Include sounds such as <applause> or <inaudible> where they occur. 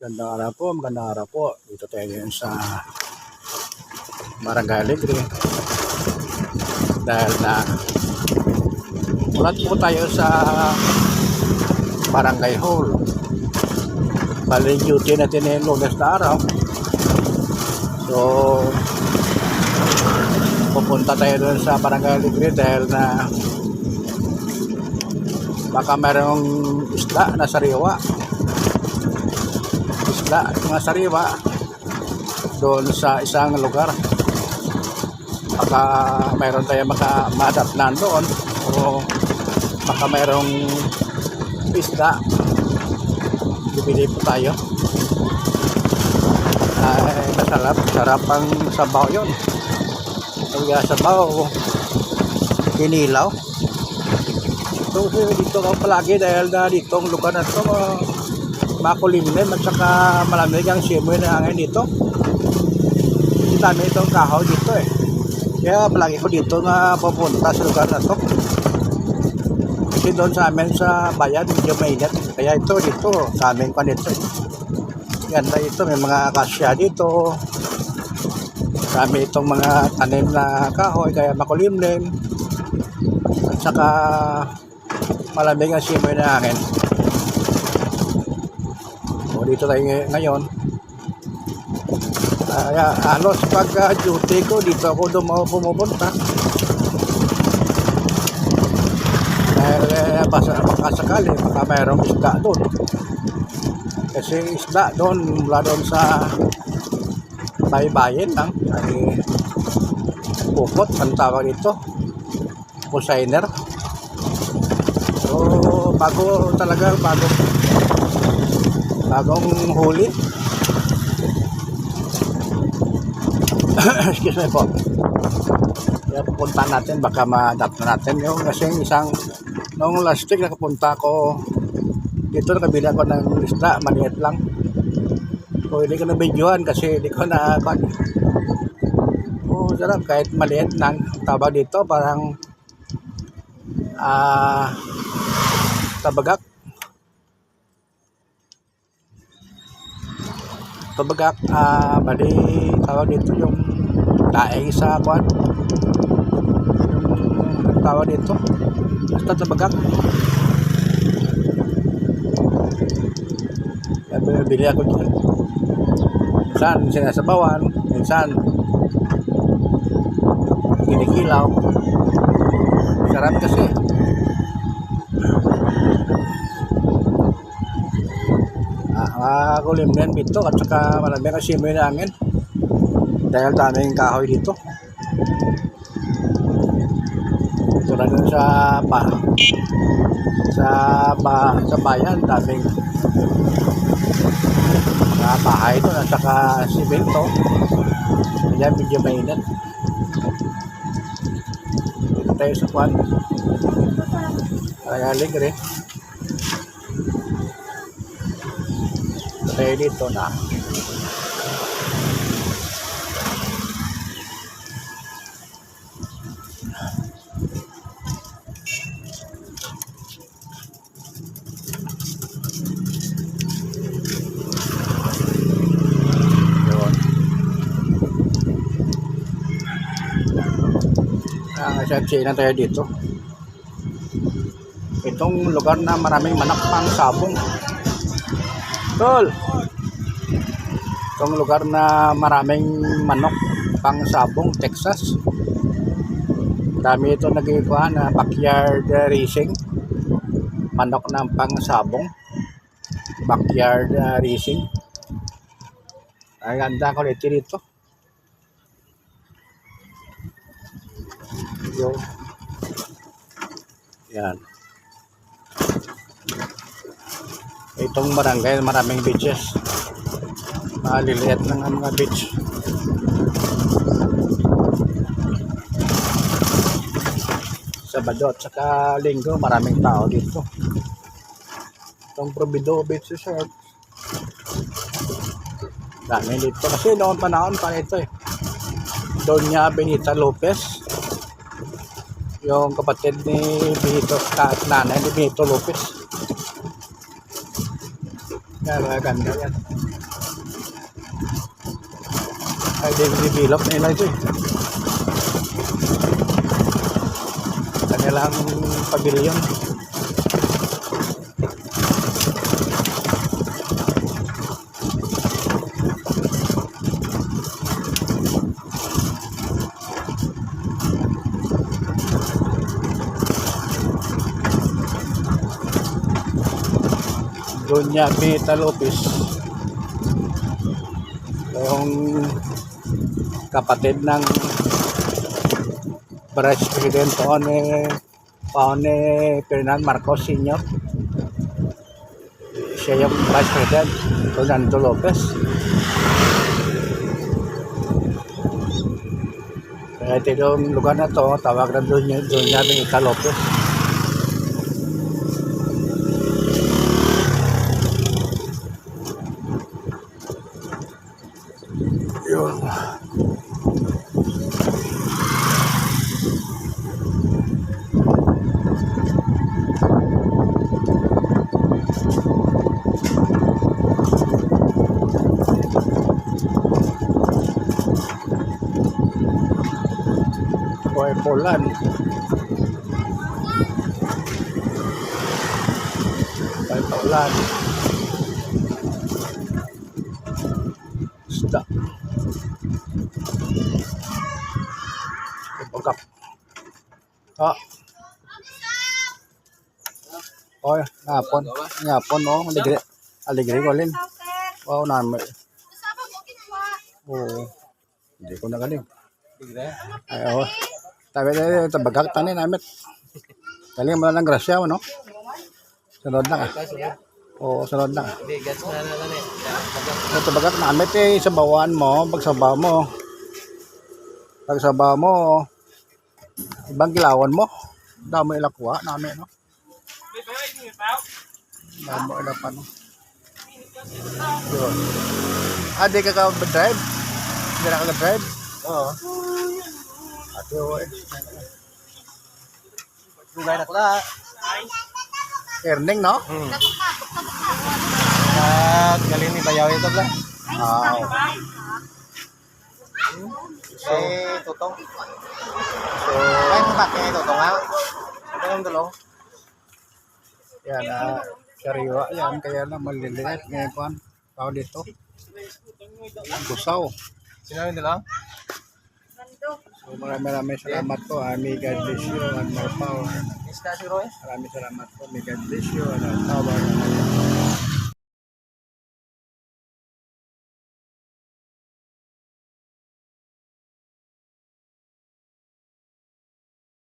Gandang araw po, magandang araw po. Dito tayo ngayon sa Barangay Alegre. Dahil na ulat po tayo sa Barangay Hall. Bali duty natin yung lunes na araw. So, pupunta tayo doon sa Barangay Alegre dahil na baka mayroong isda na sariwa isla mga sariwa. Doon sa isang lugar. Baka mayroon tayo maka ma-adapt na doon. O baka mayroong isda. Bibili po tayo. Ay masarap. Sarap ang sabaw yun. Pag sabaw. Kinilaw So, dito ka palagi dahil na dito ang lugar na ito uh, makulimlim at saka malamig ang simoy na hangin dito. Ang dami itong kahoy dito eh. Kaya palagi ko dito na pupunta sa lugar na to. Kasi doon sa amin sa bayan, medyo mainit. Kaya ito dito, sa amin pa nito. eh. Ganda ito, may mga kasya dito. Dami itong mga tanim na kahoy, kaya makulimlim. At saka malamig ang simoy na hangin. O dito tayo ngay- ngayon. Kaya halos pagka duty ko dito ako dumaw pumupunta. Dahil eh, basa, baka sakali, baka mayroong isda doon. Kasi isda doon, mula doon sa baybayin lang. Ay, pupot, ang tawag dito. Pusainer. So, bago talaga, bago bagong huli. <coughs> Excuse me po. Kaya pupunta natin, baka ma-adapt na natin. Yung kasi isang, nung last week nakapunta ko, dito nakabila ko ng isda, maliit lang. So, hindi ko na videoan kasi hindi ko na, oh, sarap, kahit maliit lang. Tawag dito, parang, ah, tabagak. Tabagak, ah, bali, tawag dito yung daing sa kwan. Yung tawag dito. Basta tabagak. Kaya bumibili ako dyan. Minsan sinasabawan, minsan kinikilaw. Sarap kasi. Ah, kulim din dito at saka marami kasi simoy namin. Dahil daming kahoy dito. Ito na dun sa pa sa ba sa bayan daming mga bahay doon at saka simento. Kaya medyo mainit. Dito tayo sa kwan. Kaya alegre. Tayo dito na. Yun. Ah, kasi na tayo dito. Itong lugar na maraming manok pang sabong. Tol! Itong lugar na maraming manok pang sabong, Texas. Dami ito nagikuha na backyard racing. Manok ng pang sabong. Backyard uh, racing. Ang ganda ko dito. Yo. Yan. Itong barangay, maraming beaches. Maliliit lang ang mga beach. Sabado at saka linggo, maraming tao dito. Itong Provido Beach Resort. Dami dito. Kasi noong panahon pa ito eh. Doña Benita Lopez. Yung kapatid ni Benito, nanay ni Benito Lopez. Yan, maganda yan. Ay, develop na nila ito eh. Kanilang pabilyon. Doña Benita Lopez. Yung kapatid ng Vice President Paone Paone Ferdinand Marcos Sr. Siya yung Vice President, Fernando Lopez. Kaya ito yung lugar na to, tawag na doon doon niya Benita Lopez. Yun. Boy Polan. Boy Polan. Bangkap. Ah. Oy, ngapon. Ngapon no, aligre. Aligre ko lin. Wow, nami. Oo. Hindi ko na galing. Ay, oh. Tabi tayo, tabagak tanin namit. Galing mo na ng grasya, no? Sunod na ka. Oo, sunod na gets na na lang eh. Ito bagat namit eh, sa bawaan mo, pagsabaw mo. Pagsabaw mo, ibang kilawan mo. Damo ilakwa namin, no? Damo ilapan, no? Yun. Ah, di ka ka-drive? Hindi na ka drive Oo. Ate, oh, eh. Dugay na ko na. Earning, no? Hmm. At galing ni Bayaw ito bla. Ah, Kay Tutong. so, Ay, bakit kay Tutong ha? Ito yung dalaw. yan, ah, sariwa yan, kaya na maliliit ngayon pa. Tao dito. Gusaw. Yung dalaw? So maraming maraming salamat po. Ah, may God bless you and more power. Maraming salamat po. May God bless you and more power.